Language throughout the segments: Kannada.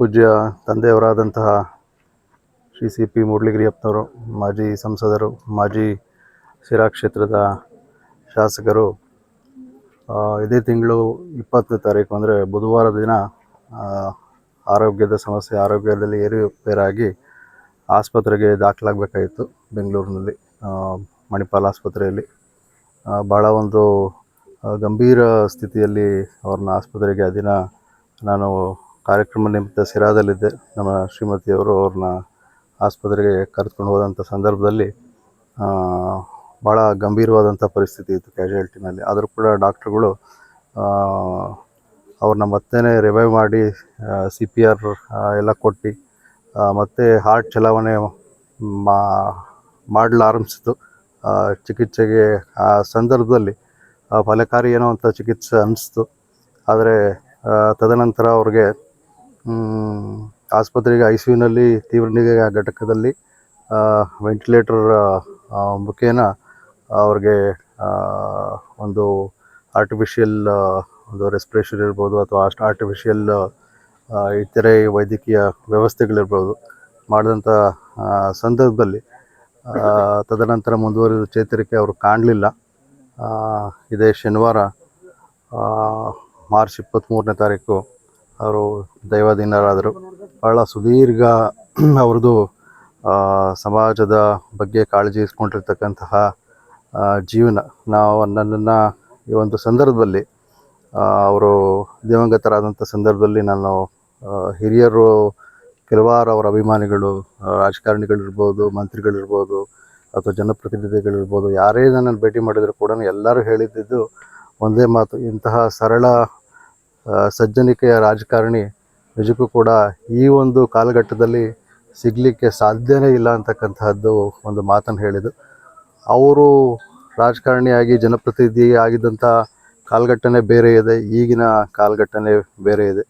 ಪೂಜ್ಯ ತಂದೆಯವರಾದಂತಹ ಶ್ರೀ ಸಿ ಪಿ ಮೂಡ್ಲಿಗಿರಿಯಪ್ಪನವರು ಮಾಜಿ ಸಂಸದರು, ಮಾಜಿ ಸಿರಾ ಕ್ಷೇತ್ರದ ಶಾಸಕರು ಇದೇ ತಿಂಗಳು ಇಪ್ಪತ್ತನೇ ತಾರೀಕು ಅಂದರೆ ಬುಧವಾರ ದಿನ ಆರೋಗ್ಯದ ಸಮಸ್ಯೆ ಆರೋಗ್ಯದಲ್ಲಿ ಏರುಪೇರಾಗಿ ಆಸ್ಪತ್ರೆಗೆ ದಾಖಲಾಗಬೇಕಾಗಿತ್ತು ಬೆಂಗಳೂರಿನಲ್ಲಿ ಮಣಿಪಾಲ್ ಆಸ್ಪತ್ರೆಯಲ್ಲಿ. ಭಾಳ ಒಂದು ಗಂಭೀರ ಸ್ಥಿತಿಯಲ್ಲಿ ಅವ್ರನ್ನ ಆಸ್ಪತ್ರೆಗೆ ಆ ದಿನ ನಾನು ಕಾರ್ಯಕ್ರಮ ನಿಮಿತ್ತ ಸಿರಾದಲ್ಲಿದ್ದೆ ನಮ್ಮ ಶ್ರೀಮತಿಯವರು ಅವ್ರನ್ನ ಆಸ್ಪತ್ರೆಗೆ ಕರೆದುಕೊಂಡು ಹೋದಂಥ ಸಂದರ್ಭದಲ್ಲಿ ಭಾಳ ಗಂಭೀರವಾದಂಥ ಪರಿಸ್ಥಿತಿ ಇತ್ತು ಕ್ಯಾಶುಯಾಲಿಟಿನಲ್ಲಿ ಆದರೂ ಕೂಡ ಡಾಕ್ಟ್ರುಗಳು ಅವ್ರನ್ನ ಮತ್ತೆ ರಿವೈವ್ ಮಾಡಿ ಸಿ ಪಿ ಆರ್ ಎಲ್ಲ ಕೊಟ್ಟು ಮತ್ತು ಹಾರ್ಟ್ ಚಲಾವಣೆ, ಮಾ ಮಾಡಲು ಆರಂಭಿಸಿತು ಚಿಕಿತ್ಸೆಗೆ, ಆ ಸಂದರ್ಭದಲ್ಲಿ ಫಲಕಾರಿ ಏನೋ ಅಂತ ಚಿಕಿತ್ಸೆ ಅನ್ನಿಸ್ತು ಆದರೆ ತದನಂತರ ಅವ್ರಿಗೆ ಆಸ್ಪತ್ರೆಗೆ ಐ ಸಿ ಯುನಲ್ಲಿ ತೀವ್ರ ನಿಗಾ ಘಟಕದಲ್ಲಿ ವೆಂಟಿಲೇಟರ್ ಮುಖೇನ ಅವ್ರಿಗೆ ಒಂದು ಆರ್ಟಿಫಿಷಿಯಲ್ ಒಂದು ರೆಸ್ಪಿರೇಷನ್ ಇರ್ಬೋದು ಅಥವಾ ಅಷ್ಟು ಆರ್ಟಿಫಿಷಿಯಲ್ ಇತರೆ ವೈದ್ಯಕೀಯ ವ್ಯವಸ್ಥೆಗಳಿರ್ಬೋದು. ಮಾಡಿದಂಥ ಸಂದರ್ಭದಲ್ಲಿ ತದನಂತರ ಮುಂದುವರಿದ ಚೇತರಿಕೆ ಅವರು ಕಾಣಲಿಲ್ಲ. ಇದೇ ಶನಿವಾರ ಮಾರ್ಚ್ ಇಪ್ಪತ್ತ್ಮೂರನೇ ತಾರೀಕು ಅವರು ದೈವಾಧೀನರಾದರು. ಭಾಳ ಸುದೀರ್ಘ ಅವ್ರದ್ದು ಸಮಾಜದ ಬಗ್ಗೆ ಕಾಳಜಿ ಇಸ್ಕೊಂಡಿರ್ತಕ್ಕಂತಹ ಜೀವನ. ನಾವು ನನ್ನನ್ನು ಈ ಒಂದು ಸಂದರ್ಭದಲ್ಲಿ ಅವರು ದಿವಂಗತರಾದಂಥ ಸಂದರ್ಭದಲ್ಲಿ ನಾನು ಹಿರಿಯರು, ಕೆಲವಾರು ಅವರ ಅಭಿಮಾನಿಗಳು ರಾಜಕಾರಣಿಗಳಿರ್ಬೋದು, ಮಂತ್ರಿಗಳಿರ್ಬೋದು, ಅಥವಾ ಜನಪ್ರತಿನಿಧಿಗಳಿರ್ಬೋದು, ಯಾರೇ ನನ್ನನ್ನು ಭೇಟಿ ಮಾಡಿದರೂ ಕೂಡ ಎಲ್ಲರೂ ಹೇಳಿದ್ದು ಒಂದೇ ಮಾತು, ಇಂತಹ ಸರಳ ಸಜ್ಜನಿಕೆಯ ರಾಜಕಾರಣಿ ನಿಜಕ್ಕೂ ಕೂಡ ಈ ಒಂದು ಕಾಲಘಟ್ಟದಲ್ಲಿ ಸಿಗಲಿಕ್ಕೆ ಸಾಧ್ಯನೇ ಇಲ್ಲ ಅಂತಕ್ಕಂತಹದ್ದು ಒಂದು ಮಾತನ್ನು ಹೇಳಿದರು ಅವರು ರಾಜಕಾರಣಿಯಾಗಿ ಜನಪ್ರತಿನಿಧಿ ಆಗಿದ್ದಂಥ ಕಾಲಘಟ್ಟನೇ ಬೇರೆ ಇದೆ, ಈಗಿನ ಕಾಲಘಟ್ಟನೆ ಬೇರೆ ಇದೆ.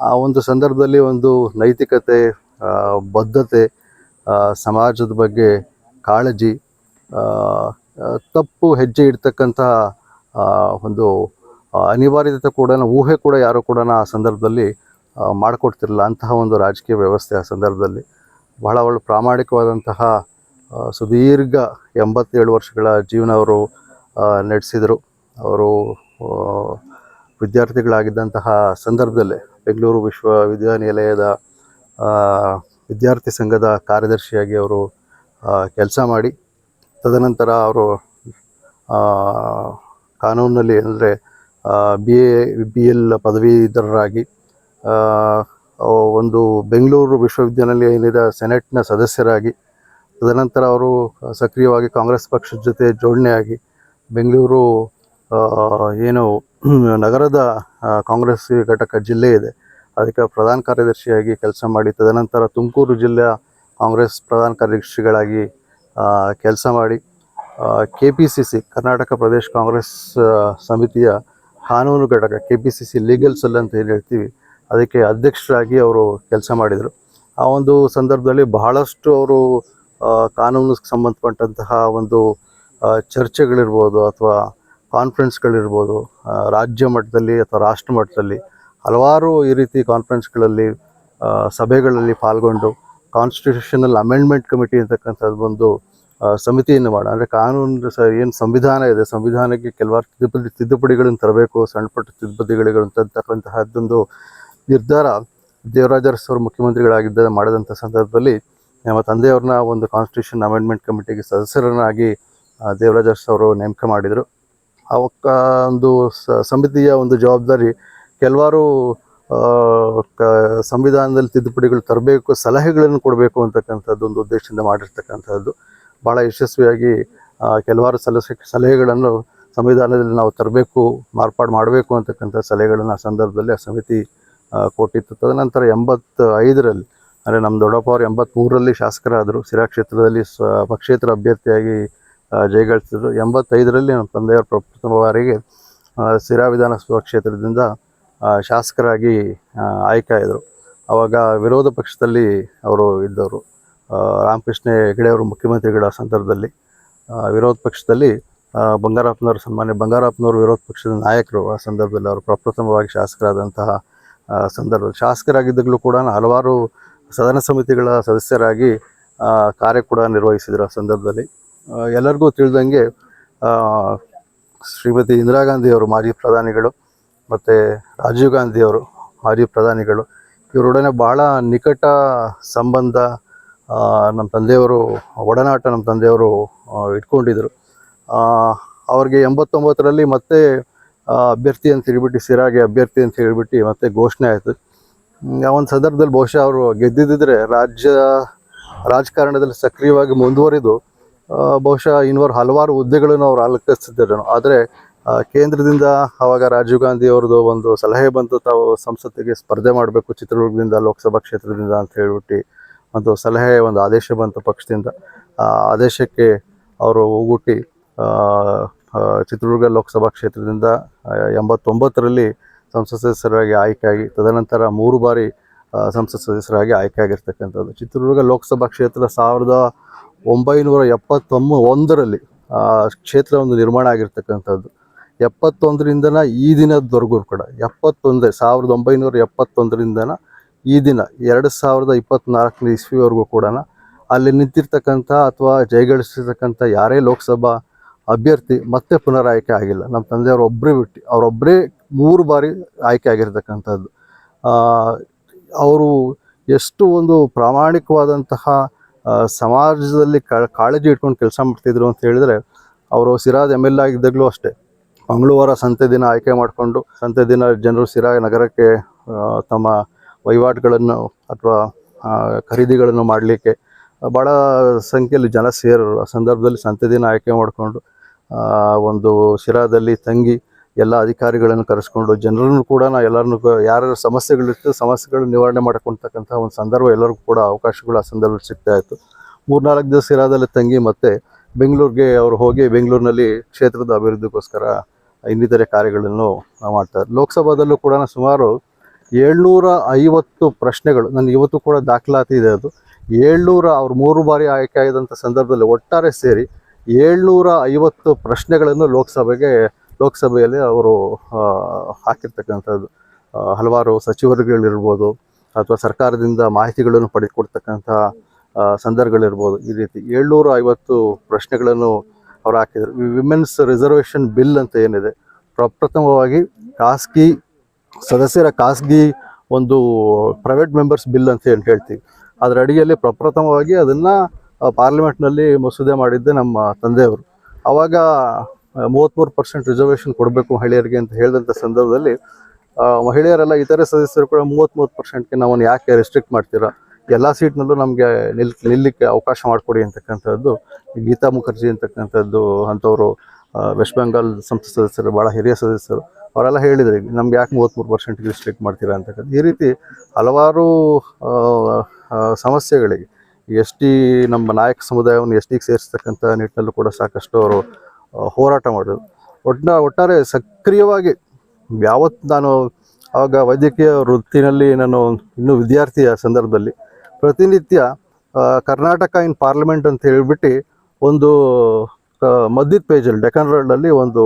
ಆ ಒಂದು ಸಂದರ್ಭದಲ್ಲಿ ಒಂದು ನೈತಿಕತೆ ಬದ್ಧತೆ ಸಮಾಜದ ಬಗ್ಗೆ ಕಾಳಜಿ ತಪ್ಪು ಹೆಜ್ಜೆ ಇಡ್ತಕ್ಕಂತಹ ಒಂದು ಅನಿವಾರ್ಯತೆ ಕೂಡ ಊಹೆ ಕೂಡ ಯಾರು ಕೂಡ ಆ ಸಂದರ್ಭದಲ್ಲಿ ಮಾಡಿಕೊಡ್ತಿರಲಿಲ್ಲ. ಅಂತಹ ಒಂದು ರಾಜಕೀಯ ವ್ಯವಸ್ಥೆ ಆ ಸಂದರ್ಭದಲ್ಲಿ. ಬಹಳ ಒಳ್ಳೆ ಪ್ರಾಮಾಣಿಕವಾದಂತಹ ಸುದೀರ್ಘ ಎಂಬತ್ತೇಳು ವರ್ಷಗಳ ಜೀವನ ಅವರು ನಡೆಸಿದರು. ಅವರು ವಿದ್ಯಾರ್ಥಿಗಳಾಗಿದ್ದಂತಹ ಸಂದರ್ಭದಲ್ಲೇ ಬೆಂಗಳೂರು ವಿಶ್ವವಿದ್ಯಾನಿಲಯದ ವಿದ್ಯಾರ್ಥಿ ಸಂಘದ ಕಾರ್ಯದರ್ಶಿಯಾಗಿ ಅವರು ಕೆಲಸ ಮಾಡಿ. ತದನಂತರ ಅವರು ಆ, ಕಾನೂನಲ್ಲಿ ಅಂದರೆ ಬಿ ಎ ಬಿ ಎಲ್ ಪದವೀಧರರಾಗಿ ಒಂದು ಬೆಂಗಳೂರು ವಿಶ್ವವಿದ್ಯಾನಿಲಯದ ಸೆನೆಟ್ನ ಸದಸ್ಯರಾಗಿ, ತದನಂತರ ಅವರು ಸಕ್ರಿಯವಾಗಿ ಕಾಂಗ್ರೆಸ್ ಪಕ್ಷದ ಜೊತೆ ಜೋಡಣೆಯಾಗಿ, ಬೆಂಗಳೂರು ಏನು ನಗರದ ಕಾಂಗ್ರೆಸ್ ಘಟಕ ಜಿಲ್ಲೆ ಇದೆ, ಅದಕ್ಕೆ ಪ್ರಧಾನ ಕಾರ್ಯದರ್ಶಿಯಾಗಿ ಕೆಲಸ ಮಾಡಿ, ತದನಂತರ ತುಮಕೂರು ಜಿಲ್ಲೆಯ ಕಾಂಗ್ರೆಸ್ ಪ್ರಧಾನ ಕಾರ್ಯದರ್ಶಿಗಳಾಗಿ ಕೆಲಸ ಮಾಡಿ K P C C Karnataka Pradesh Congress ಸಮಿತಿಯ ಕಾನೂನು ಘಟಕ K P C C legal cell ಅಂತ ಏನು ಹೇಳ್ತೀವಿ. ಅದಕ್ಕೆ ಅಧ್ಯಕ್ಷರಾಗಿ ಅವರು ಕೆಲಸ ಮಾಡಿದರು. ಆ ಒಂದು ಸಂದರ್ಭದಲ್ಲಿ ಬಹಳಷ್ಟು ಅವರು ಕಾನೂನಿಗೆ ಸಂಬಂಧಪಟ್ಟಂತಹ ಒಂದು ಚರ್ಚೆಗಳಿರ್ಬೋದು ಅಥವಾ ಕಾನ್ಫರೆನ್ಸ್ಗಳಿರ್ಬೋದು ರಾಜ್ಯ ಮಟ್ಟದಲ್ಲಿ ಅಥವಾ ರಾಷ್ಟ್ರ ಮಟ್ಟದಲ್ಲಿ ಹಲವಾರು ಈ ರೀತಿ ಕಾನ್ಫರೆನ್ಸ್ಗಳಲ್ಲಿ ಸಭೆಗಳಲ್ಲಿ ಪಾಲ್ಗೊಂಡು ಕಾನ್ಸ್ಟಿಟ್ಯೂಷನಲ್ ಅಮೆಂಡ್ಮೆಂಟ್ ಕಮಿಟಿ ಅಂತಕ್ಕಂಥದ್ದು ಒಂದು ಸಮಿತಿಯನ್ನು ಮಾಡ ಅಂದರೆ ಕಾನೂನು ಸ ಏನು ಸಂವಿಧಾನ ಇದೆ, ಸಂವಿಧಾನಕ್ಕೆ ಕೆಲವಾರು ತಿದ್ದುಪಡಿ, ತಿದ್ದುಪಡಿಗಳನ್ನು ತರಬೇಕು, ಸಣ್ಣ ಪುಟ್ಟ ತಿದ್ದುಪಡಿಗಳನ್ನು ತರ್ತಕ್ಕಂತಹದ್ದೊಂದು ನಿರ್ಧಾರ ದೇವರಾಜ ಅರಸು ಅವರು ಮುಖ್ಯಮಂತ್ರಿಗಳಾಗಿದ್ದ ಮಾಡಿದಂಥ ಸಂದರ್ಭದಲ್ಲಿ, ನಮ್ಮ ತಂದೆಯವ್ರನ್ನ ಒಂದು ಕಾನ್ಸ್ಟಿಟ್ಯೂಷನ್ ಅಮೆಂಡ್ಮೆಂಟ್ ಕಮಿಟಿಗೆ ಸದಸ್ಯರನ್ನಾಗಿ ದೇವರಾಜರ್ಸ್ ಅವರು ನೇಮಕ ಮಾಡಿದರು. ಅವಕ್ಕ ಒಂದು ಸಮಿತಿಯ ಒಂದು ಜವಾಬ್ದಾರಿ ಕೆಲವಾರು ಕ- ಸಂವಿಧಾನದಲ್ಲಿ ತಿದ್ದುಪಡಿಗಳು ತರಬೇಕು, ಸಲಹೆಗಳನ್ನು ಕೊಡಬೇಕು ಅಂತಕ್ಕಂಥದ್ದು ಒಂದು ಉದ್ದೇಶದಿಂದ ಮಾಡಿರ್ತಕ್ಕಂಥದ್ದು. ಭಾಳ ಯಶಸ್ವಿಯಾಗಿ ಕೆಲವಾರು ಸಲಹೆ ಸಲಹೆಗಳನ್ನು ಸಂವಿಧಾನದಲ್ಲಿ ನಾವು ತರಬೇಕು, ಮಾರ್ಪಾಡು ಮಾಡಬೇಕು ಅಂತಕ್ಕಂಥ ಸಲಹೆಗಳನ್ನು ಆ ಸಂದರ್ಭದಲ್ಲಿ ಆ ಸಮಿತಿ ಕೊಟ್ಟಿತ್ತು. ತದನಂತರ ಎಂಬತ್ತು ಐದರಲ್ಲಿ ಅಂದರೆ ನಮ್ಮ ದೊಡ್ಡಪ್ಪ ಅವರು ಎಂಬತ್ತ್ಮೂರರಲ್ಲಿ ಶಾಸಕರಾದರು ಸಿರಾ ಕ್ಷೇತ್ರದಲ್ಲಿ ಸ್ವ ಪಕ್ಷೇತರ ಅಭ್ಯರ್ಥಿಯಾಗಿ ಜಯಗಳಿಸಿದರು. ಎಂಬತ್ತೈದರಲ್ಲಿ ನಮ್ಮ ತಂದೆಯವರು ಪ್ರಪ್ರಥಮ ಬಾರಿಗೆ ಸಿರಾ ವಿಧಾನಸಭಾ ಕ್ಷೇತ್ರದಿಂದ ಶಾಸಕರಾಗಿ ಆಯ್ಕೆ ಆದರು ಆವಾಗ ವಿರೋಧ ಪಕ್ಷದಲ್ಲಿ ಅವರು ಇದ್ದವರು. ರಾಮಕೃಷ್ಣ ಹೆಗಡೆ ಅವರು ಮುಖ್ಯಮಂತ್ರಿಗಳ ಸಂದರ್ಭದಲ್ಲಿ ವಿರೋಧ ಪಕ್ಷದಲ್ಲಿ ಬಂಗಾರಪ್ಪನವರು ಸನ್ಮಾನ್ಯ, ಬಂಗಾರಪ್ಪನವರು ವಿರೋಧ ಪಕ್ಷದ ನಾಯಕರು ಆ ಸಂದರ್ಭದಲ್ಲಿ ಅವರು ಪ್ರಪ್ರಥಮವಾಗಿ ಶಾಸಕರಾದಂತಹ ಸಂದರ್ಭ, ಶಾಸಕರಾಗಿದ್ದಾಗಲೂ ಕೂಡ ಹಲವಾರು ಸದನ ಸಮಿತಿಗಳ ಸದಸ್ಯರಾಗಿ ಕಾರ್ಯ ಕೂಡ ನಿರ್ವಹಿಸಿದ್ರು ಆ ಸಂದರ್ಭದಲ್ಲಿ. ಎಲ್ಲರಿಗೂ ತಿಳಿದಂಗೆ ಶ್ರೀಮತಿ ಇಂದಿರಾ ಗಾಂಧಿಯವರು ಮಾಜಿ ಪ್ರಧಾನಿಗಳು ಮತ್ತು ರಾಜೀವ್ ಗಾಂಧಿಯವರು ಮಾಜಿ ಪ್ರಧಾನಿಗಳು, ಇವರೊಡನೆ ಬಹಳ ನಿಕಟ ಸಂಬಂಧ ನಮ್ಮ ತಂದೆಯವರು, ಒಡನಾಟ ನಮ್ಮ ತಂದೆಯವರು ಇಟ್ಕೊಂಡಿದ್ದರು ಅವ್ರಿಗೆ ಎಂಬತ್ತೊಂಬತ್ತರಲ್ಲಿ ಮತ್ತೆ ಅಭ್ಯರ್ಥಿ ಅಂತ ಹೇಳ್ಬಿಟ್ಟು, ಸಿರಾಗೆ ಅಭ್ಯರ್ಥಿ ಅಂತ ಹೇಳಿಬಿಟ್ಟು ಮತ್ತೆ ಘೋಷಣೆ ಆಯಿತು. ಒಂದು ಸಂದರ್ಭದಲ್ಲಿ ಬಹುಶಃ ಅವರು ಗೆದ್ದಿದ್ದರೆ ರಾಜ್ಯ, ರಾಜಕಾರಣದಲ್ಲಿ ಸಕ್ರಿಯವಾಗಿ ಮುಂದುವರಿದು ಬಹುಶಃ ಇನ್ನವರು ಹಲವಾರು ಹುದ್ದೆಗಳನ್ನು ಅವ್ರು ಅಲಂಕರಿಸಿದ್ದರು ಆದರೆ ಕೇಂದ್ರದಿಂದ ಆವಾಗ ರಾಜೀವ್ ಗಾಂಧಿ ಅವ್ರದ್ದು ಒಂದು ಸಲಹೆ ಬಂತು, ತಾವು ಸಂಸತ್ತಿಗೆ ಸ್ಪರ್ಧೆ ಮಾಡಬೇಕು ಚಿತ್ರದುರ್ಗದಿಂದ, ಲೋಕಸಭಾ ಕ್ಷೇತ್ರದಿಂದ ಅಂತ ಹೇಳ್ಬಿಟ್ಟು. ಒಂದು ಸಲಹೆ, ಒಂದು ಆದೇಶ ಬಂತು ಪಕ್ಷದಿಂದ. ಆದೇಶಕ್ಕೆ ಅವರು ಹೋಗುಟ್ಟಿ ಚಿತ್ರದುರ್ಗ ಲೋಕಸಭಾ ಕ್ಷೇತ್ರದಿಂದ ಎಂಬತ್ತೊಂಬತ್ತರಲ್ಲಿ ಸಂಸದ ಸದಸ್ಯರಾಗಿ ಆಯ್ಕೆಯಾಗಿ, ತದನಂತರ ಮೂರು ಬಾರಿ ಸಂಸದ ಸದಸ್ಯರಾಗಿ ಆಯ್ಕೆಯಾಗಿರ್ತಕ್ಕಂಥದ್ದು. ಚಿತ್ರದುರ್ಗ ಲೋಕಸಭಾ ಕ್ಷೇತ್ರ ಸಾವಿರದ ಒಂಬೈನೂರ ಎಪ್ಪತ್ತೊಂಬ ಒಂದರಲ್ಲಿ ಕ್ಷೇತ್ರ ಒಂದು ನಿರ್ಮಾಣ ಆಗಿರ್ತಕ್ಕಂಥದ್ದು. ಎಪ್ಪತ್ತೊಂದರಿಂದನ ಈ ದಿನದವರೆಗೂ ಕೂಡ, ಎಪ್ಪತ್ತೊಂದೇ, ಸಾವಿರದ ಒಂಬೈನೂರ ಎಪ್ಪತ್ತೊಂದರಿಂದನ ಈ ದಿನ ಎರಡು ಸಾವಿರದ ಇಪ್ಪತ್ತ್ನಾಲ್ಕನೇ ಇಸ್ವಿವರೆಗೂ ಕೂಡ ಅಲ್ಲಿ ನಿಂತಿರ್ತಕ್ಕಂಥ ಅಥವಾ ಜಯಗಳಿಸಿರ್ತಕ್ಕಂಥ ಯಾರೇ ಲೋಕಸಭಾ ಅಭ್ಯರ್ಥಿ ಮತ್ತೆ ಪುನರ್ ಆಯ್ಕೆ ಆಗಿಲ್ಲ. ನಮ್ಮ ತಂದೆಯವರು ಒಬ್ಬರೇ ಬಿಟ್ಟು ಅವರೊಬ್ಬರೇ ಮೂರು ಬಾರಿ ಆಯ್ಕೆ ಆಗಿರ್ತಕ್ಕಂಥದ್ದು. ಅವರು ಎಷ್ಟು ಒಂದು ಪ್ರಾಮಾಣಿಕವಾದಂತಹ ಸಮಾಜದಲ್ಲಿ ಕಾಳಜಿ ಇಟ್ಕೊಂಡು ಕೆಲಸ ಮಾಡ್ತಿದ್ರು ಅಂತ ಹೇಳಿದ್ರೆ, ಅವರು ಸಿರಾದ ಎಂ ಎಲ್ ಆಗಿದ್ದಾಗಲೂ ಅಷ್ಟೇ. ಮಂಗಳವಾರ ಸಂತೆ ದಿನ ಆಯ್ಕೆ ಮಾಡಿಕೊಂಡು, ಸಂತೆ ದಿನ ಜನರು ಸಿರಾ ನಗರಕ್ಕೆ ತಮ್ಮ ವಹಿವಾಟುಗಳನ್ನು ಅಥವಾ ಖರೀದಿಗಳನ್ನು ಮಾಡಲಿಕ್ಕೆ ಭಾಳ ಸಂಖ್ಯೆಯಲ್ಲಿ ಜನ ಸೇರರು. ಆ ಸಂದರ್ಭದಲ್ಲಿ ಸಂತತಿನ ಆಯ್ಕೆ ಮಾಡಿಕೊಂಡು ಒಂದು ಶಿರಾದಲ್ಲಿ ತಂಗಿ ಎಲ್ಲ ಅಧಿಕಾರಿಗಳನ್ನು ಕರೆಸ್ಕೊಂಡು ಜನರನ್ನು ಕೂಡ ನಾ ಎಲ್ಲರನ್ನು ಯಾರ್ಯಾರ ಸಮಸ್ಯೆಗಳಿರ್ತದೆ ಸಮಸ್ಯೆಗಳು ನಿವಾರಣೆ ಮಾಡ್ಕೊಳ್ತಕ್ಕಂಥ ಒಂದು ಸಂದರ್ಭ ಎಲ್ಲರಿಗೂ ಕೂಡ ಅವಕಾಶಗಳು ಆ ಸಂದರ್ಭದಲ್ಲಿ ಸಿಗ್ತಾ ಇತ್ತು. ಮೂರ್ನಾಲ್ಕು ದಿವಸ ಇರಾದಲ್ಲಿ ತಂಗಿ ಮತ್ತೆ ಬೆಂಗಳೂರಿಗೆ ಅವರು ಹೋಗಿ ಬೆಂಗಳೂರಿನಲ್ಲಿ ಕ್ಷೇತ್ರದ ಅಭಿವೃದ್ಧಿಗೋಸ್ಕರ ಇನ್ನಿತರೆ ಕಾರ್ಯಗಳನ್ನು ಮಾಡ್ತಾರೆ ಲೋಕಸಭಾದಲ್ಲೂ ಕೂಡ ಸುಮಾರು ಏಳ್ನೂರ ಐವತ್ತು ಪ್ರಶ್ನೆಗಳು. ನನಗೆ ಇವತ್ತು ಕೂಡ ದಾಖಲಾತಿ ಇದೆ ಅದು. ಏಳ್ನೂರ, ಅವ್ರು ಮೂರು ಬಾರಿ ಆಯ್ಕೆ ಆಗಿದಂಥ ಸಂದರ್ಭದಲ್ಲಿ ಒಟ್ಟಾರೆ ಸೇರಿ ಏಳ್ನೂರ ಐವತ್ತು ಪ್ರಶ್ನೆಗಳನ್ನು ಲೋಕಸಭೆಗೆ, ಲೋಕಸಭೆಯಲ್ಲಿ ಅವರು ಹಾಕಿರ್ತಕ್ಕಂಥದ್ದು. ಹಲವಾರು ಸಚಿವರುಗಳಿರ್ಬೋದು ಅಥವಾ ಸರ್ಕಾರದಿಂದ ಮಾಹಿತಿಗಳನ್ನು ಪಡೆದುಕೊಡ್ತಕ್ಕಂಥ ಸಂದರ್ಭಗಳಿರ್ಬೋದು ಈ ರೀತಿ ಏಳ್ನೂರ ಐವತ್ತು ಪ್ರಶ್ನೆಗಳನ್ನು ಅವ್ರು ಹಾಕಿದರು. ವಿಮೆನ್ಸ್ ರಿಸರ್ವೇಷನ್ ಬಿಲ್ ಅಂತ ಏನಿದೆ, ಪ್ರಪ್ರಥಮವಾಗಿ ಖಾಸಗಿ ಸದಸ್ಯರ ಖಾಸಗಿ ಒಂದು ಪ್ರೈವೇಟ್ ಮೆಂಬರ್ಸ್ ಬಿಲ್ ಅಂತ ಹೇಳಿ ಹೇಳ್ತೀವಿ. ಅದರ ಅಡಿಯಲ್ಲಿ ಪ್ರಪ್ರಥಮವಾಗಿ ಅದನ್ನು ಪಾರ್ಲಿಮೆಂಟ್ನಲ್ಲಿ ಮಸೂದೆ ಮಾಡಿದ್ದೆ ನಮ್ಮ ತಂದೆಯವರು. ಆವಾಗ ಮೂವತ್ತ್ಮೂರು ಪರ್ಸೆಂಟ್ ರಿಸರ್ವೇಷನ್ ಕೊಡಬೇಕು ಮಹಿಳೆಯರಿಗೆ ಅಂತ ಹೇಳಿದಂಥ ಸಂದರ್ಭದಲ್ಲಿ ಮಹಿಳೆಯರೆಲ್ಲ ಇತರೆ ಸದಸ್ಯರು ಕೂಡ ಮೂವತ್ತ್ಮೂರು ಪರ್ಸೆಂಟ್ಗೆ ನಾವನ್ನು ಯಾಕೆ ರೆಸ್ಟ್ರಿಕ್ಟ್ ಮಾಡ್ತೀರಾ? ಎಲ್ಲ ಸೀಟ್ನಲ್ಲೂ ನಮಗೆ ನಿಲ್, ನಿಲ್ಲಕ್ಕೆ ಅವಕಾಶ ಮಾಡಿಕೊಡಿ ಅಂತಕ್ಕಂಥದ್ದು, ಗೀತಾ ಮುಖರ್ಜಿ ಅಂತಕ್ಕಂಥದ್ದು ಅಂಥವರು ವೆಸ್ಟ್ ಬೆಂಗಾಲ್ ಸಂಸತ್ ಸದಸ್ಯರು ಭಾಳ ಹಿರಿಯ ಸದಸ್ಯರು. ಅವರೆಲ್ಲ ಹೇಳಿದ್ರು, ನಮ್ಗೆ ಯಾಕೆ ಮೂವತ್ತ್ಮೂರು ಪರ್ಸೆಂಟ್ಗೆ ರಿಸ್ಟ್ರಿಕ್ಟ್ ಮಾಡ್ತೀರಾ ಅಂತಕ್ಕಂಥ. ಈ ರೀತಿ ಹಲವಾರು ಸಮಸ್ಯೆಗಳಿಗೆ ಎಸ್ ಟಿ ನಮ್ಮ ನಾಯಕ ಸಮುದಾಯವನ್ನು ಎಸ್ ಟಿಗೆ ಸೇರಿಸ್ತಕ್ಕಂಥ ನಿಟ್ಟಿನಲ್ಲೂ ಕೂಡ ಸಾಕಷ್ಟು ಅವರು ಹೋರಾಟ ಮಾಡಿದರು. ಒಟ್ಟಿನ ಒಟ್ಟಾರೆ ಸಕ್ರಿಯವಾಗಿ ಯಾವತ್ತು ನಾನು ಆವಾಗ ವೈದ್ಯಕೀಯ ವೃತ್ತಿನಲ್ಲಿ ನಾನು ಇನ್ನೂ ವಿದ್ಯಾರ್ಥಿಯ ಸಂದರ್ಭದಲ್ಲಿ ಪ್ರತಿನಿತ್ಯ ಕರ್ನಾಟಕ ಇನ್ ಪಾರ್ಲಿಮೆಂಟ್ ಅಂತ ಹೇಳಿಬಿಟ್ಟು ಒಂದು ಮಧ್ಯದ ಪೇಜಲ್ಲಿ ಡೆಕನ್ ರೋಡಲ್ಲಿ ಒಂದು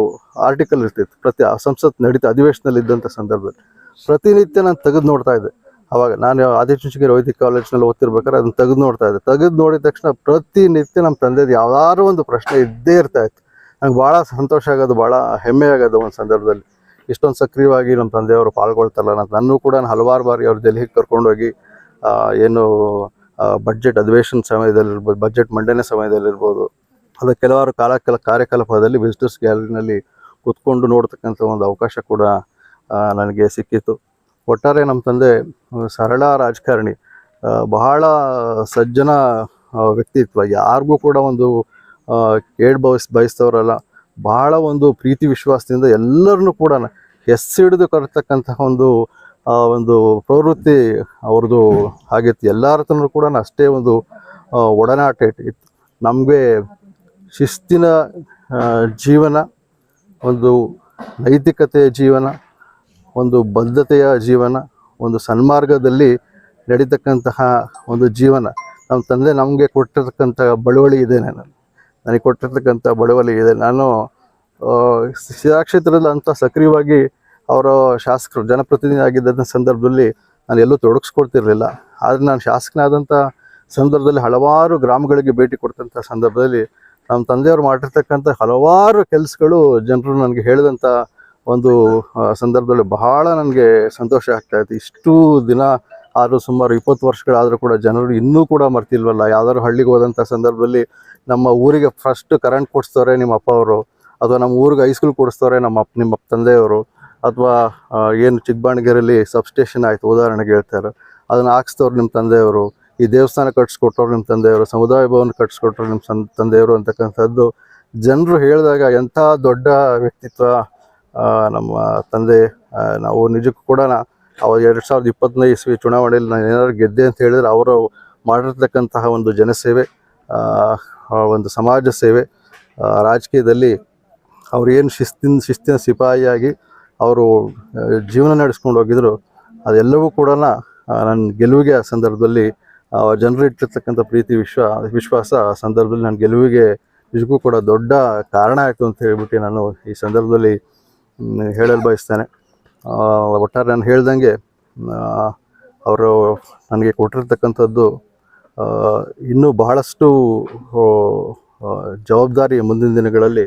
ಆರ್ಟಿಕಲ್ ಇರ್ತಿತ್ತು. ಪ್ರತಿ ಸಂಸತ್ ನಡೀತಾ ಅಧಿವೇಶನದಲ್ಲಿ ಇದ್ದಂಥ ಸಂದರ್ಭದಲ್ಲಿ. ಪ್ರತಿನಿತ್ಯ ನಾನು ತೆಗೆದು ನೋಡ್ತಾ ಇದ್ದೆ. ಅವಾಗ ನಾನು ಆದಿಚುಂಚಗಿರಿ ವೈದ್ಯಕೀಯ ಕಾಲೇಜ್ನಲ್ಲಿ ಓದ್ತಿರ್ಬೇಕಾದ್ರೆ ಅದನ್ನು ತೆಗೆದು ನೋಡ್ತಾ ಇದ್ದೆ. ತೆಗೆದು ನೋಡಿದ ತಕ್ಷಣ ಪ್ರತಿನಿತ್ಯ ನಮ್ಮ ತಂದೆದು ಯಾವ್ದಾದ್ರು ಒಂದು ಪ್ರಶ್ನೆ ಇದ್ದೇ ಇರ್ತಾ ಇತ್ತು. ನಂಗೆ ಭಾಳ ಸಂತೋಷ ಆಗೋದು ಭಾಳ ಹೆಮ್ಮೆ ಆಗೋದು ಒಂದು ಸಂದರ್ಭದಲ್ಲಿ. ಇಷ್ಟೊಂದು ಸಕ್ರಿಯವಾಗಿ ನಮ್ಮ ತಂದೆಯವರು ಪಾಲ್ಗೊಳ್ತಾರಲ್ಲ ನಾನು ನನ್ನೂ ಕೂಡ ಹಲವಾರು ಬಾರಿ ಅವ್ರು ದೆಹಲಿಗೆ ಕರ್ಕೊಂಡೋಗಿ ಏನು ಬಡ್ಜೆಟ್ ಅಧಿವೇಶನ ಸಮಯದಲ್ಲಿರ್ಬೋದು ಬಜೆಟ್ ಮಂಡನೆ ಸಮಯದಲ್ಲಿರ್ಬೋದು ಅದು ಕೆಲವಾರು ಕಾಲ ಕೆಲ ಕಾರ್ಯಕಲಾಪದಲ್ಲಿ ವಿಸಿಟರ್ಸ್ ಗ್ಯಾಲರಿನಲ್ಲಿ ಕೂತ್ಕೊಂಡು ನೋಡ್ತಕ್ಕಂಥ ಒಂದು ಅವಕಾಶ ಕೂಡ ನನಗೆ ಸಿಕ್ಕಿತ್ತು. ಒಟ್ಟಾರೆ ನಮ್ಮ ತಂದೆ ಸರಳ ರಾಜಕಾರಣಿ ಬಹಳ ಸಜ್ಜನ ವ್ಯಕ್ತಿತ್ವ. ಯಾರಿಗೂ ಕೂಡ ಒಂದು ಕೇಳ್ ಬಯಸ್, ಬಯಸ್ತವರಲ್ಲ. ಬಹಳ ಒಂದು ಪ್ರೀತಿ ವಿಶ್ವಾಸದಿಂದ ಎಲ್ಲರನ್ನೂ ಕೂಡ ಹೆಸರಿಡಿದು ಕರ್ತಕ್ಕಂತಹ ಒಂದು ಒಂದು ಪ್ರವೃತ್ತಿ ಅವ್ರದ್ದು ಆಗಿತ್ತು. ಎಲ್ಲರ ಹತ್ರನೂ ಕೂಡ ಅಷ್ಟೇ ಒಂದು ಒಡನಾಟ ಇತ್ತು. ನಮಗೆ ಶಿಸ್ತಿನ ಜೀವನ, ಒಂದು ನೈತಿಕತೆಯ ಜೀವನ, ಒಂದು ಬದ್ಧತೆಯ ಜೀವನ, ಒಂದು ಸನ್ಮಾರ್ಗದಲ್ಲಿ ನಡೀತಕ್ಕಂತಹ ಒಂದು ಜೀವನ. ನಮ್ಮ ತಂದೆ ನಮಗೆ ಕೊಟ್ಟಿರ್ತಕ್ಕಂಥ ಬಳುವಳಿ ಇದೆ ನಾನು ನನಗೆ ಕೊಟ್ಟಿರ್ತಕ್ಕಂಥ ಬಳುವಳಿ ಇದೆ. ನಾನು ಶಿರಾ ಕ್ಷೇತ್ರದಲ್ಲಿ ಅಂಥ ಸಕ್ರಿಯವಾಗಿ ಅವರ ಶಾಸಕರು, ಜನಪ್ರತಿನಿಧಿ ಆಗಿದ್ದಂಥ ಸಂದರ್ಭದಲ್ಲಿ ನಾನು ಎಲ್ಲೂ ತೊಡಗಿಸ್ಕೊಡ್ತಿರಲಿಲ್ಲ ಆದರೆ ನಾನು ಶಾಸಕನಾದಂಥ ಸಂದರ್ಭದಲ್ಲಿ ಹಲವಾರು ಗ್ರಾಮಗಳಿಗೆ ಭೇಟಿ ಕೊಡ್ತಂಥ ಸಂದರ್ಭದಲ್ಲಿ ನಮ್ಮ ತಂದೆಯವರು ಮಾಡಿರ್ತಕ್ಕಂಥ ಹಲವಾರು ಕೆಲಸಗಳು ಜನರು ನನಗೆ ಹೇಳಿದಂಥ ಒಂದು ಸಂದರ್ಭದಲ್ಲಿ ಬಹಳ ನನಗೆ ಸಂತೋಷ ಆಗ್ತಾ ಇತ್ತು. ಇಷ್ಟು ದಿನ, ಆದರೂ ಸುಮಾರು ಇಪ್ಪತ್ತು ವರ್ಷಗಳಾದರೂ ಕೂಡ ಜನರು ಇನ್ನೂ ಕೂಡ ಮರ್ತಿಲ್ವಲ್ಲ. ಯಾವ್ದಾದ್ರು ಹಳ್ಳಿಗೆ ಹೋದಂಥ ಸಂದರ್ಭದಲ್ಲಿ ನಮ್ಮ ಊರಿಗೆ ಫಸ್ಟ್ ಕರೆಂಟ್ ಕೊಡಿಸ್ತವ್ರೆ ನಿಮ್ಮ ಅಪ್ಪ ಅವರು, ಅಥವಾ ನಮ್ಮ ಊರಿಗೆ ಹೈಸ್ಕೂಲ್ ಕೊಡಿಸ್ತವ್ರೆ ನಮ್ಮ ಅಪ್ಪ, ನಿಮ್ಮ ತಂದೆಯವರು, ಅಥವಾ ಏನು ಚಿಕ್ಕಬಾಣಗೆರೆಯಲ್ಲಿ ಸಬ್ಸ್ಟೇಷನ್ ಆಯಿತು ಉದಾಹರಣೆಗೆ ಹೇಳ್ತಾರೆ. ಅದನ್ನು ಹಾಕ್ಸ್ತವ್ರು ನಿಮ್ಮ ತಂದೆಯವರು. ಈ ದೇವಸ್ಥಾನ ಕಟ್ಸ್ಕೊಟ್ಟವ್ರು ನಿಮ್ಮ ತಂದೆಯವರು, ಸಮುದಾಯ ಭವನ ಕಟ್ಸ್ಕೊಟ್ರು ನಿಮ್ಮ ಸಂ, ತಂದೆಯವರು ಅಂತಕ್ಕಂಥದ್ದು ಜನರು ಹೇಳಿದಾಗ ಎಂಥ ದೊಡ್ಡ ವ್ಯಕ್ತಿತ್ವ ನಮ್ಮ ತಂದೆ ನಾವು ನಿಜಕ್ಕೂ ಕೂಡ ಅವ್ರು ಎರಡು ಸಾವಿರದ ಇಪ್ಪತ್ತನೇ ಇಸ್ವಿ ಚುನಾವಣೆಯಲ್ಲಿ ನಾನು ಏನಾದ್ರು ಗೆದ್ದೆ ಅಂತ ಹೇಳಿದರೆ ಅವರು ಮಾಡಿರ್ತಕ್ಕಂತಹ ಒಂದು ಜನಸೇವೆ ಒಂದು ಸಮಾಜ ಸೇವೆ ರಾಜಕೀಯದಲ್ಲಿ ಅವ್ರು ಏನು ಶಿಸ್ತಿನ ಶಿಸ್ತಿನ ಸಿಪಾಯಿಯಾಗಿ ಅವರು ಜೀವನ ನಡೆಸ್ಕೊಂಡು ಹೋಗಿದ್ರು, ಅದೆಲ್ಲವೂ ಕೂಡ ನನ್ನ ಗೆಲುವಿಗೆ ಆ ಸಂದರ್ಭದಲ್ಲಿ ಜನರು ಇಟ್ಟಿರ್ತಕ್ಕಂಥ ಪ್ರೀತಿ, ವಿಶ್ವ, ವಿಶ್ವಾಸ ಆ ಸಂದರ್ಭದಲ್ಲಿ ನನ್ನ ಗೆಲುವಿಗೆ ನಿಜಕ್ಕೂ ಕೂಡ ದೊಡ್ಡ ಕಾರಣ ಆಯಿತು ಅಂತ ಹೇಳ್ಬಿಟ್ಟು ನಾನು ಈ ಸಂದರ್ಭದಲ್ಲಿ ಹೇಳಲು ಬಯಸ್ತೇನೆ. ಒಟ್ಟಾರೆ ನಾನು ಹೇಳ್ದಂಗೆ ಅವರು ನನಗೆ ಕೊಟ್ಟಿರ್ತಕ್ಕಂಥದ್ದು ಇನ್ನೂ ಬಹಳಷ್ಟು ಜವಾಬ್ದಾರಿ ಮುಂದಿನ ದಿನಗಳಲ್ಲಿ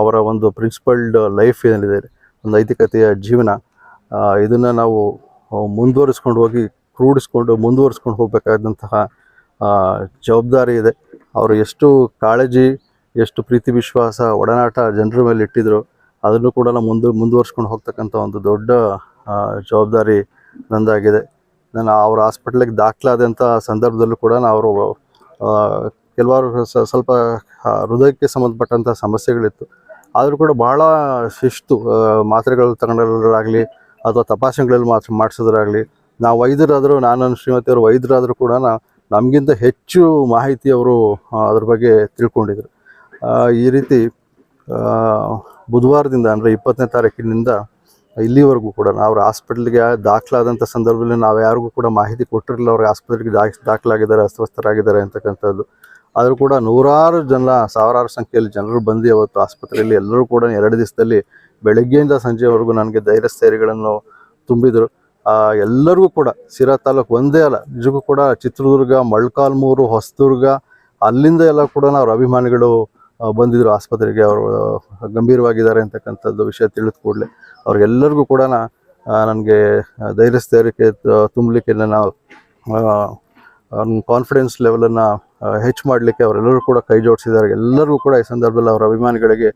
ಅವರ ಒಂದು ಪ್ರಿನ್ಸಿಪಲ್ಡ್ ಲೈಫ್ ಏನಿದೆ, ಒಂದು ನೈತಿಕತೆಯ ಜೀವನ ಇದನ್ನು ನಾವು ಮುಂದುವರಿಸ್ಕೊಂಡು ಹೋಗಿ ಕ್ರೋಢಿಸ್ಕೊಂಡು ಮುಂದುವರಿಸ್ಕೊಂಡು ಹೋಗಬೇಕಾದಂತಹ ಜವಾಬ್ದಾರಿ ಇದೆ. ಅವರು ಎಷ್ಟು ಕಾಳಜಿ, ಎಷ್ಟು ಪ್ರೀತಿ ವಿಶ್ವಾಸ, ಒಡನಾಟ ಜನರ ಮೇಲೆ ಇಟ್ಟಿದ್ರು, ಅದನ್ನು ಕೂಡ ನಾವು ಮುಂದೆ, ಮುಂದುವರ್ಸ್ಕೊಂಡು ಹೋಗ್ತಕ್ಕಂಥ ಒಂದು ದೊಡ್ಡ ಜವಾಬ್ದಾರಿ ನಂದಾಗಿದೆ. ನಾನು ಅವ್ರ ಹಾಸ್ಪಿಟ್ಲಿಗೆ ದಾಖಲಾದಂಥ ಸಂದರ್ಭದಲ್ಲೂ ಕೂಡ ಅವರು ಕೆಲವಾರು ಸ್ವಲ್ಪ ಹೃದಯಕ್ಕೆ ಸಂಬಂಧಪಟ್ಟಂಥ ಸಮಸ್ಯೆಗಳಿತ್ತು. ಆದರೂ ಕೂಡ ಭಾಳ ಶಿಸ್ತು ಮಾತ್ರೆಗಳು ತಗೊಂಡಾಗಲಿ ಅಥವಾ ತಪಾಸಣೆಗಳಲ್ಲಿ ಮಾತ್ರ ಮಾಡಿಸೋದ್ರಾಗಲಿ ನಾವು ವೈದ್ಯರಾದರೂ ನಾನು ಶ್ರೀಮತಿಯವರು ವೈದ್ಯರಾದರೂ ಕೂಡ ನಮಗಿಂತ ಹೆಚ್ಚು ಮಾಹಿತಿ ಅವರು ಅದ್ರ ಬಗ್ಗೆ ತಿಳ್ಕೊಂಡಿದ್ರು. ಈ ರೀತಿ ಬುಧವಾರದಿಂದ ಅಂದರೆ ಇಪ್ಪತ್ತನೇ ತಾರೀಕಿನಿಂದ ಇಲ್ಲಿವರೆಗೂ ಕೂಡ ಅವ್ರ ಹಾಸ್ಪಿಟ್ಲಿಗೆ ದಾಖಲಾದಂಥ ಸಂದರ್ಭದಲ್ಲಿ ನಾವು ಯಾರಿಗೂ ಕೂಡ ಮಾಹಿತಿ ಕೊಟ್ಟಿರಲಿಲ್ಲ. ಅವ್ರಿಗೆ ಆಸ್ಪತ್ರೆಗೆ ದಾಖಲಾಗಿದ್ದಾರೆ, ಅಸ್ವಸ್ಥರಾಗಿದ್ದಾರೆ ಅಂತಕ್ಕಂಥದ್ದು. ಆದರೂ ಕೂಡ ನೂರಾರು ಜನ, ಸಾವಿರಾರು ಸಂಖ್ಯೆಯಲ್ಲಿ ಜನರು ಬಂದು ಅವತ್ತು ಆಸ್ಪತ್ರೆಯಲ್ಲಿ ಎಲ್ಲರೂ ಕೂಡ ಎರಡು ದಿವಸದಲ್ಲಿ ಬೆಳಗ್ಗೆಯಿಂದ ಸಂಜೆವರೆಗೂ ನನಗೆ ಧೈರ್ಯ, ಸ್ಥೈರ್ಯಗಳನ್ನು ತುಂಬಿದರು. ಎಲ್ಲರಿಗೂ ಕೂಡ ಸಿರಾ ತಾಲೂಕು ಒಂದೇ ಅಲ್ಲ, ನಿಜಕ್ಕೂ ಕೂಡ ಚಿತ್ರದುರ್ಗ, ಮೊಳಕಾಲ್ಮೂರು, ಹೊಸದುರ್ಗ, ಅಲ್ಲಿಂದ ಎಲ್ಲ ಕೂಡ ಅವ್ರ ಅಭಿಮಾನಿಗಳು ಬಂದಿದ್ರು ಆಸ್ಪತ್ರೆಗೆ. ಅವರು ಗಂಭೀರವಾಗಿದ್ದಾರೆ ಅಂತಕ್ಕಂಥದ್ದು ವಿಷಯ ತಿಳಿದ ಕೂಡಲೇ ಅವ್ರಿಗೆಲ್ಲರಿಗೂ ಕೂಡ ನನಗೆ ಧೈರ್ಯ ಸ್ಥೈರ್ಯಕ್ಕೆ ತುಂಬಲಿಕ್ಕೆ ನಾವು ಕಾನ್ಫಿಡೆನ್ಸ್ ಲೆವೆಲನ್ನು ಹೆಚ್ಚು ಮಾಡಲಿಕ್ಕೆ ಅವರೆಲ್ಲರೂ ಕೂಡ ಕೈ ಜೋಡಿಸಿದ್ದಾರೆ. ಎಲ್ಲರಿಗೂ ಕೂಡ ಈ ಸಂದರ್ಭದಲ್ಲಿ ಅವರ ಅಭಿಮಾನಿಗಳಿಗೆ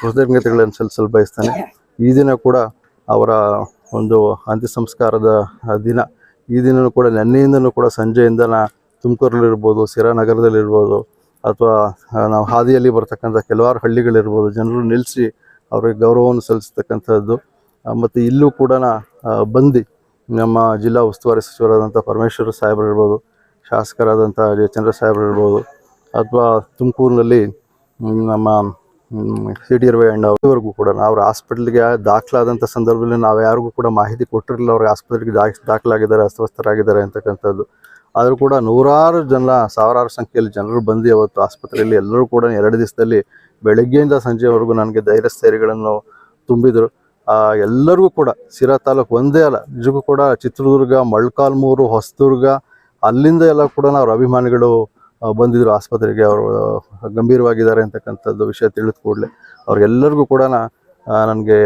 ಕೃತಜ್ಞತೆಗಳನ್ನು ಸಲ್ಲಿಸಲು ಬಯಸ್ತಾನೆ ಈ ದಿನ ಕೂಡ ಅವರ ಒಂದು ಅಂತ್ಯ ಸಂಸ್ಕಾರದ ದಿನ. ಈ ದಿನವೂ ಕೂಡ ನೆನ್ನೆಯಿಂದನೂ ಕೂಡ ಸಂಜೆಯಿಂದ ನಾ ತುಮಕೂರಲ್ಲಿರ್ಬೋದು, ಸಿರಾ ನಗರದಲ್ಲಿರ್ಬೋದು, ಅಥವಾ ನಾವು ಹಾದಿಯಲ್ಲಿ ಬರ್ತಕ್ಕಂಥ ಕೆಲವಾರು ಹಳ್ಳಿಗಳಿರ್ಬೋದು, ಜನರು ನಿಲ್ಲಿಸಿ ಅವರಿಗೆ ಗೌರವವನ್ನು ಸಲ್ಲಿಸ್ತಕ್ಕಂಥದ್ದು. ಮತ್ತು ಇಲ್ಲೂ ಕೂಡ ಬಂದು ನಮ್ಮ ಜಿಲ್ಲಾ ಉಸ್ತುವಾರಿ ಸಚಿವರಾದಂಥ ಪರಮೇಶ್ವರ ಸಾಹೇಬರು ಇರ್ಬೋದು ಶಾಸಕರಾದಂಥ ಜಯಚಂದ್ರ ಸಾಹೇಬರು ಇರ್ಬೋದು ಅಥವಾ ತುಮಕೂರಿನಲ್ಲಿ ನಮ್ಮ ಸಿ ಇರುವ ಅಣ್ಣ ಅವರಿವರೆಗೂ ಕೂಡ. ಅವ್ರ ಹಾಸ್ಪಿಟ್ಲಿಗೆ ದಾಖಲಾದಂಥ ಸಂದರ್ಭದಲ್ಲಿ ನಾವು ಯಾರಿಗೂ ಕೂಡ ಮಾಹಿತಿ ಕೊಟ್ಟಿರಲಿಲ್ಲ. ಅವ್ರಿಗೆ ಆಸ್ಪತ್ರೆಗೆ ದಾಖಲಾಗಿದ್ದಾರೆ ಅಸ್ವಸ್ಥರಾಗಿದ್ದಾರೆ ಅಂತಕ್ಕಂಥದ್ದು ಆದರೂ ಕೂಡ ನೂರಾರು ಜನ, ಸಾವಿರಾರು ಸಂಖ್ಯೆಯಲ್ಲಿ ಜನರು ಬಂದು ಅವತ್ತು ಆಸ್ಪತ್ರೆಯಲ್ಲಿ ಎಲ್ಲರೂ ಕೂಡ ಎರಡು ದಿವಸದಲ್ಲಿ ಬೆಳಗ್ಗೆಯಿಂದ ಸಂಜೆವರೆಗೂ ನನಗೆ ಧೈರ್ಯ ಸ್ಥೈರ್ಯಗಳನ್ನು ತುಂಬಿದರು. ಎಲ್ಲರಿಗೂ ಕೂಡ ಸಿರಾ ತಾಲೂಕು ಒಂದೇ ಅಲ್ಲ, ನಿಜಕ್ಕೂ ಕೂಡ ಚಿತ್ರದುರ್ಗ, ಮೊಳಕಾಲ್ಮೂರು, ಹೊಸದುರ್ಗ, ಅಲ್ಲಿಂದ ಎಲ್ಲ ಕೂಡ ನಾವು ಅಭಿಮಾನಿಗಳು ಬಂದಿದ್ರು ಆಸ್ಪತ್ರೆಗೆ, ಅವರು ಗಂಭೀರವಾಗಿದ್ದಾರೆ ಅಂತಕ್ಕಂಥದ್ದು ವಿಷಯ ತಿಳಿದ ಕೂಡಲೇ ಅವ್ರಿಗೆಲ್ಲರಿಗೂ ಕೂಡ ನನಗೆ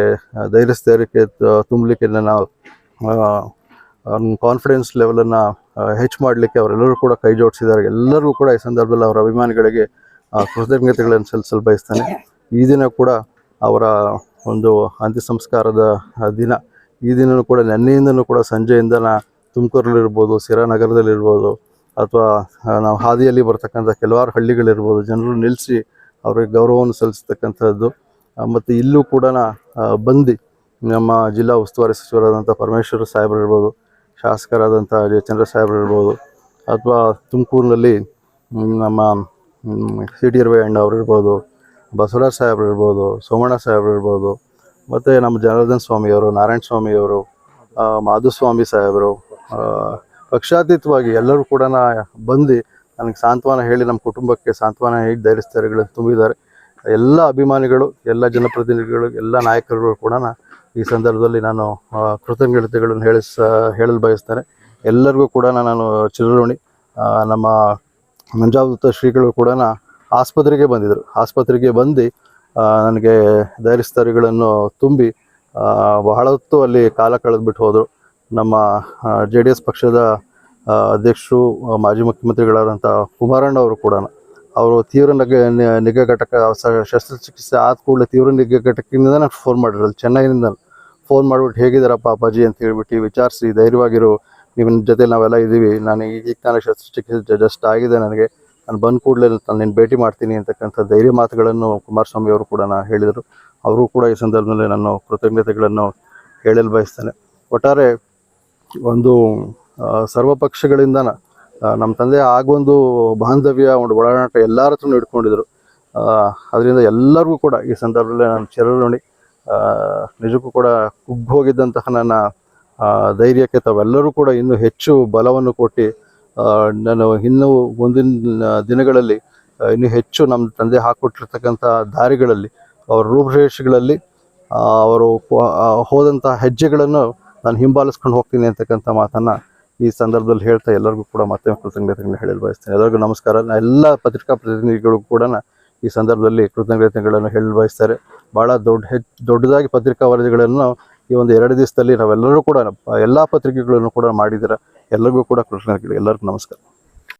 ಧೈರ್ಯ ಸ್ಥೈರ್ಯಕ್ಕೆ ತುಂಬಲಿಕ್ಕೆ ನಾವು ಕಾನ್ಫಿಡೆನ್ಸ್ ಲೆವೆಲನ್ನು ಹೆಚ್ಚು ಮಾಡಲಿಕ್ಕೆ ಅವರೆಲ್ಲರೂ ಕೂಡ ಕೈ ಜೋಡಿಸಿದ್ದಾರೆ. ಎಲ್ಲರಿಗೂ ಕೂಡ ಈ ಸಂದರ್ಭದಲ್ಲಿ ಅವರ ಅಭಿಮಾನಿಗಳಿಗೆ ಕೃತಜ್ಞತೆಗಳನ್ನು ಸಲ್ಲಿಸಲು ಬಯಸ್ತಾನೆ. ಈ ದಿನ ಕೂಡ ಅವರ ಒಂದು ಅಂತ್ಯ ಸಂಸ್ಕಾರದ ದಿನ. ಈ ದಿನವೂ ಕೂಡ ನೆನ್ನೆಯಿಂದನೂ ಕೂಡ ಸಂಜೆಯಿಂದ ನಾ ತುಮಕೂರಲ್ಲಿರ್ಬೋದು, ಸಿರಾ ನಗರದಲ್ಲಿರ್ಬೋದು ಅಥವಾ ನಾವು ಹಾದಿಯಲ್ಲಿ ಬರ್ತಕ್ಕಂಥ ಕೆಲವಾರು ಹಳ್ಳಿಗಳಿರ್ಬೋದು, ಜನರು ನಿಲ್ಲಿಸಿ ಅವರಿಗೆ ಗೌರವವನ್ನು ಸಲ್ಲಿಸ್ತಕ್ಕಂಥದ್ದು ಮತ್ತು ಇಲ್ಲೂ ಕೂಡ ಬಂದು ನಮ್ಮ ಜಿಲ್ಲಾ ಉಸ್ತುವಾರಿ ಸಚಿವರಾದಂಥ ಪರಮೇಶ್ವರ ಸಾಹೇಬ್ರು ಇರ್ಬೋದು ಶಾಸಕರಾದಂಥ ಜಯಚಂದ್ರ ಸಾಹೇಬ್ರು ಇರ್ಬೋದು ಅಥವಾ ತುಮಕೂರಿನಲ್ಲಿ ನಮ್ಮ ಸಿ ಟಿ ಅಣ್ಣ ಅವ್ರು ಇರ್ಬೋದು ಬಸವರಾಜ್ ಸಾಹೇಬ್ರು ಇರ್ಬೋದು ಸೋಮಣ್ಣ ಸಾಹೇಬ್ರು ಇರ್ಬೋದು ಮತ್ತು ನಮ್ಮ ಜನಾರ್ದನ್ ಸ್ವಾಮಿಯವರು, ನಾರಾಯಣ ಸ್ವಾಮಿಯವರು ಮಾಧುಸ್ವಾಮಿ ಸಾಹೇಬರು ಪಕ್ಷಾತೀತವಾಗಿ ಎಲ್ಲರೂ ಕೂಡ ಬಂದು ನನಗೆ ಸಾಂತ್ವನ ಹೇಳಿ ನಮ್ಮ ಕುಟುಂಬಕ್ಕೆ ಸಾಂತ್ವನ ಹೇಳಿ ಧೈರ್ಯಸ್ಥೈರ್ಯಗಳನ್ನು ತುಂಬಿದ್ದಾರೆ. ಎಲ್ಲ ಅಭಿಮಾನಿಗಳು, ಎಲ್ಲ ಜನಪ್ರತಿನಿಧಿಗಳು, ಎಲ್ಲ ನಾಯಕರುಗಳು ಕೂಡ ಈ ಸಂದರ್ಭದಲ್ಲಿ ನಾನು ಕೃತಜ್ಞತೆಗಳನ್ನು ಹೇಳಿಸ, ಹೇಳಲು ಬಯಸ್ತೇನೆ ಎಲ್ಲರಿಗೂ ಕೂಡ ನಾನು ಚಿರಋಣಿ ನಮ್ಮ ಮಂಜಾವೃತ ಶ್ರೀಗಳು ಕೂಡ ಆಸ್ಪತ್ರೆಗೆ ಬಂದಿದ್ದರು. ಆಸ್ಪತ್ರೆಗೆ ಬಂದು ನನಗೆ ಧೈರ್ಯಸ್ಥರಿಗಳನ್ನು ತುಂಬಿ ಬಹಳ ಹೊತ್ತು ಅಲ್ಲಿ ಕಾಲ ಕಳೆದ್ಬಿಟ್ಟು ಹೋದರು. ನಮ್ಮ ಜೆ ಡಿ ಎಸ್ ಪಕ್ಷದ ಅಧ್ಯಕ್ಷರು ಮಾಜಿ ಮುಖ್ಯಮಂತ್ರಿಗಳಾದಂಥ ಕುಮಾರಣ್ಣ ಅವರು ಕೂಡ ಅವರು ತೀವ್ರ ನಗ ನಿಗಾ ಘಟಕ ಶಸ್ತ್ರಚಿಕಿತ್ಸೆ ಆದ ಕೂಡಲೇ ತೀವ್ರ ನಿಗಾ ಘಟಕದಿಂದ ನಾನು ಫೋನ್ ಮಾಡಿರಲ್ಲ ಚೆನ್ನೈನಿಂದ ಫೋನ್ ಮಾಡಿಬಿಟ್ಟು ಹೇಗಿದ್ದಾರಪ್ಪ ಅಪ್ಪಾಜಿ ಅಂತ ಹೇಳ್ಬಿಟ್ಟು ವಿಚಾರಿಸಿ, ಧೈರ್ಯವಾಗಿರು, ನಿಮ್ಮ ಜೊತೆ ನಾವೆಲ್ಲ ಇದ್ದೀವಿ, ನಾನು ಈಗ ತಾನೇ ಶಸ್ತ್ರಚಿಕಿತ್ಸೆ ಜಸ್ಟ್ ಆಗಿದೆ ನನಗೆ, ನಾನು ಬಂದ ಕೂಡಲೇ ನಾನು ನಿನ್ನ ಭೇಟಿ ಮಾಡ್ತೀನಿ ಅಂತಕ್ಕಂಥ ಧೈರ್ಯ ಮಾತುಗಳನ್ನು ಕುಮಾರಸ್ವಾಮಿ ಅವರು ಕೂಡ ಹೇಳಿದರು, ಅವರು ಕೂಡ ಈ ಸಂದರ್ಭದಲ್ಲಿ ನಾನು ಕೃತಜ್ಞತೆಗಳನ್ನು ಹೇಳಲು ಬಯಸ್ತೇನೆ. ಒಟ್ಟಾರೆ ಒಂದು ಸರ್ವ ಪಕ್ಷಗಳಿಂದ ನಮ್ಮ ತಂದೆ ಆಗೊಂದು ಬಾಂಧವ್ಯ ಒಂದು ಒಳನಾಟ ಎಲ್ಲರ ಹತ್ರನೂ ಇಟ್ಕೊಂಡಿದ್ರು. ಅದರಿಂದ ಎಲ್ಲರಿಗೂ ಕೂಡ ಈ ಸಂದರ್ಭದಲ್ಲಿ ನಾನು ಚಿರಋಣಿ ಆ, ನಿಜಕ್ಕೂ ಕೂಡ ಕುಗ್ಗೋಗಿದ್ದಂತಹ ನನ್ನ ಧೈರ್ಯಕ್ಕೆ ತಾವೆಲ್ಲರೂ ಕೂಡ ಇನ್ನೂ ಹೆಚ್ಚು ಬಲವನ್ನು ಕೊಟ್ಟು ನಾನು ಇನ್ನೂ ಮುಂದಿನ ದಿನಗಳಲ್ಲಿ ಇನ್ನೂ ಹೆಚ್ಚು ನಮ್ಮ ತಂದೆ ಹಾಕೊಟ್ಟಿರ್ತಕ್ಕಂಥ ದಾರಿಗಳಲ್ಲಿ ಅವರ ರೂಪರೇಷೆಗಳಲ್ಲಿ ಅವರು ಹೋದಂಥ ಹೆಜ್ಜೆಗಳನ್ನು ನಾನು ಹಿಂಬಾಲಿಸ್ಕೊಂಡು ಹೋಗ್ತೀನಿ ಅಂತಕ್ಕಂಥ ಮಾತನ್ನು ಈ ಸಂದರ್ಭದಲ್ಲಿ ಹೇಳ್ತಾ ಎಲ್ಲರಿಗೂ ಕೂಡ ಮತ್ತೆ ಕೃತಜ್ಞತೆಗಳನ್ನ ಹೇಳಲು ಬಯಸ್ತೇನೆ. ಎಲ್ಲರಿಗೂ ನಮಸ್ಕಾರ. ಎಲ್ಲ ಪತ್ರಿಕಾ ಪ್ರತಿನಿಧಿಗಳು ಕೂಡ ಈ ಸಂದರ್ಭದಲ್ಲಿ ಕೃತಜ್ಞತೆಗಳನ್ನು ಹೇಳಲು ಬಯಸ್ತಾರೆ. ಭಾಳ ದೊಡ್ಡ ಹೆಚ್ಚು ದೊಡ್ಡದಾಗಿ ಪತ್ರಿಕಾ ವರದಿಗಳನ್ನು ಈ ಒಂದು ಎರಡು ದಿವಸದಲ್ಲಿ ನಾವೆಲ್ಲರೂ ಕೂಡ ಎಲ್ಲ ಪತ್ರಿಕೆಗಳನ್ನು ಕೂಡ ಮಾಡಿದ್ದೀರ. ಎಲ್ಲರಿಗೂ ಕೂಡ ಕೃತಜ್ಞತೆಗಳು ಎಲ್ಲರಿಗೂ ನಮಸ್ಕಾರ.